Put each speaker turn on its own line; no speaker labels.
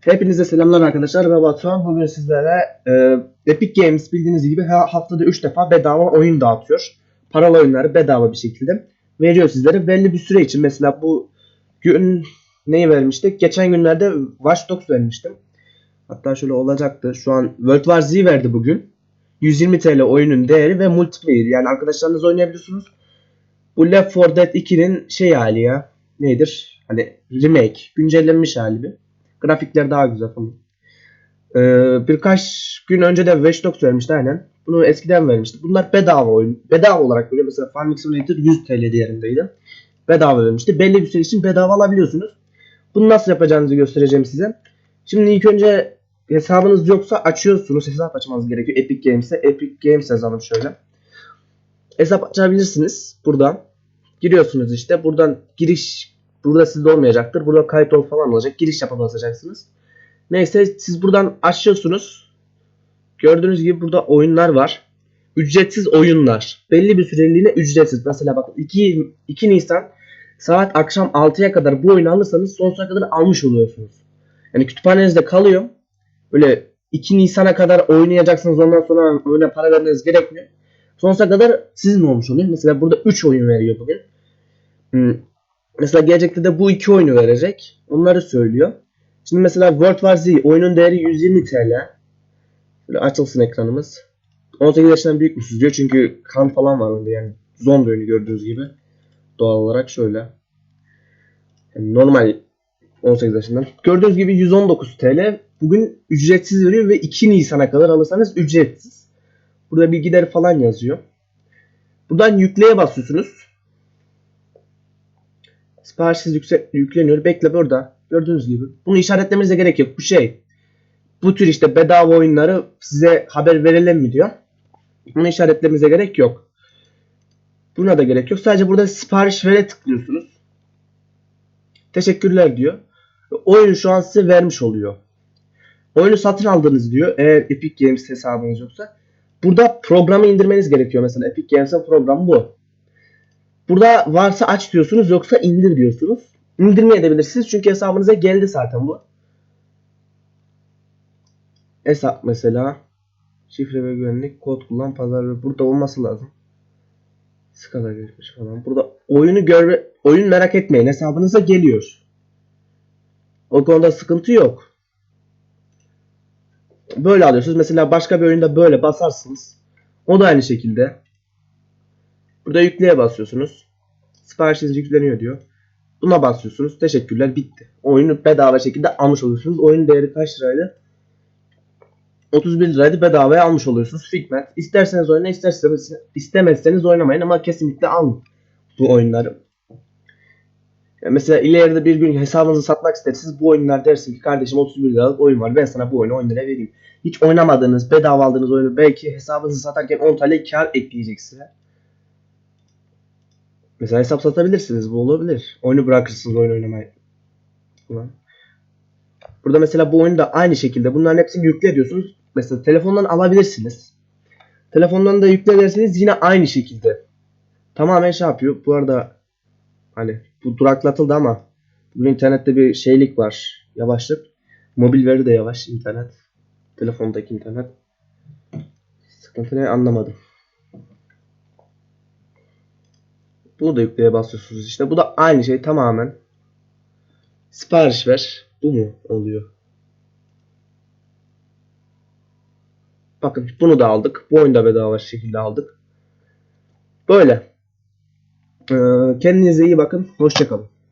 Hepinize selamlar arkadaşlar ben Batuhan. Bugün sizlere e, Epic Games bildiğiniz gibi her haftada 3 defa bedava oyun dağıtıyor. Paralı oyunları bedava bir şekilde veriyor sizlere. Belli bir süre için mesela bu gün neyi vermiştik? Geçen günlerde Watch Dogs vermiştim. Hatta şöyle olacaktı. Şu an World War Z verdi bugün. 120 TL oyunun değeri ve multiplayer. Yani arkadaşlarınızla oynayabiliyorsunuz. Bu Left 4 Dead 2'nin şey hali ya. Nedir? Hani remake. Güncellenmiş hali bir. Grafikler daha güzel falan. Ee, birkaç gün önce de Watch Dogs vermişti aynen. Bunu eskiden vermişti. Bunlar bedava oyun. Bedava olarak böyle mesela Farming Simulator 100 TL değerindeydi. Bedava vermişti. Belli bir süre için bedava alabiliyorsunuz. Bunu nasıl yapacağınızı göstereceğim size. Şimdi ilk önce hesabınız yoksa açıyorsunuz. Hesap açmanız gerekiyor. Epic Games'e. Epic Games yazalım şöyle. Hesap açabilirsiniz buradan. Giriyorsunuz işte. Buradan giriş burada sizde olmayacaktır. Burada kayıt ol falan olacak. Giriş yapıp basacaksınız. Neyse siz buradan açıyorsunuz. Gördüğünüz gibi burada oyunlar var. Ücretsiz oyunlar. Belli bir süreliğine ücretsiz. Mesela bakın 2, 2 Nisan saat akşam 6'ya kadar bu oyunu alırsanız sonsuza kadar almış oluyorsunuz. Yani kütüphanenizde kalıyor. Böyle 2 Nisan'a kadar oynayacaksınız ondan sonra oyuna para vermeniz gerekmiyor. Sonsuza kadar sizin olmuş oluyor. Mesela burada 3 oyun veriyor bugün. Mesela gelecekte de bu iki oyunu verecek. Onları söylüyor. Şimdi mesela World War Z oyunun değeri 120 TL. Böyle açılsın ekranımız. 18 yaşından büyükmüşüz diyor çünkü kan falan var oyunda yani zombi oyunu gördüğünüz gibi. Doğal olarak şöyle. Yani normal 18 yaşından. Gördüğünüz gibi 119 TL. Bugün ücretsiz veriyor ve 2 Nisan'a kadar alırsanız ücretsiz. Burada bilgiler falan yazıyor. Buradan yükleye basıyorsunuz. Siparişsiz yükse, yükleniyor. Bekle burada. Gördüğünüz gibi. Bunu işaretlemenize gerek yok. Bu şey. Bu tür işte bedava oyunları size haber verelim mi diyor. Bunu işaretlemenize gerek yok. Buna da gerek yok. Sadece burada sipariş vere tıklıyorsunuz. Teşekkürler diyor. Oyunu şu an size vermiş oluyor. Oyunu satın aldınız diyor. Eğer Epic Games hesabınız yoksa. Burada programı indirmeniz gerekiyor. Mesela Epic Games'in programı bu. Burada varsa aç diyorsunuz yoksa indir diyorsunuz. İndirmeyebilirsiniz çünkü hesabınıza geldi zaten bu. Hesap mesela. Şifre ve güvenlik, kod kullan, pazar ve burada olması lazım. Skala geçmiş falan. Burada oyunu gör oyun merak etmeyin hesabınıza geliyor. O konuda sıkıntı yok. Böyle alıyorsunuz. Mesela başka bir oyunda böyle basarsınız. O da aynı şekilde. Burada yükleye basıyorsunuz. Siparişiniz yükleniyor diyor. Buna basıyorsunuz. Teşekkürler bitti. Oyunu bedava şekilde almış oluyorsunuz. Oyunun değeri kaç liraydı? 31 liraydı bedavaya almış oluyorsunuz. Figment. İsterseniz oynayın, isterseniz istemezseniz oynamayın ama kesinlikle alın bu oyunları. Yani mesela ileride bir gün hesabınızı satmak isterseniz bu oyunlar dersin ki kardeşim 31 liralık oyun var ben sana bu oyunu 10 liraya vereyim. Hiç oynamadığınız bedava aldığınız oyunu belki hesabınızı satarken 10 TL kar ekleyecek size. Mesela hesap satabilirsiniz. Bu olabilir. Oyunu bırakırsınız oyun oynamayı. Ulan. Burada mesela bu oyunu da aynı şekilde bunların hepsini yükle diyorsunuz. Mesela telefondan alabilirsiniz. Telefondan da yükle derseniz yine aynı şekilde. Tamamen şey yapıyor. Bu arada hani bu duraklatıldı ama bu internette bir şeylik var. Yavaşlık. Mobil veri de yavaş internet. Telefondaki internet. Sıkıntı ne anlamadım. Bunu da yükleye basıyorsunuz işte. Bu da aynı şey tamamen. Sipariş ver. Bu mu oluyor? Bakın bunu da aldık. Bu oyunu da bedava şekilde aldık. Böyle. Ee, kendinize iyi bakın. Hoşçakalın.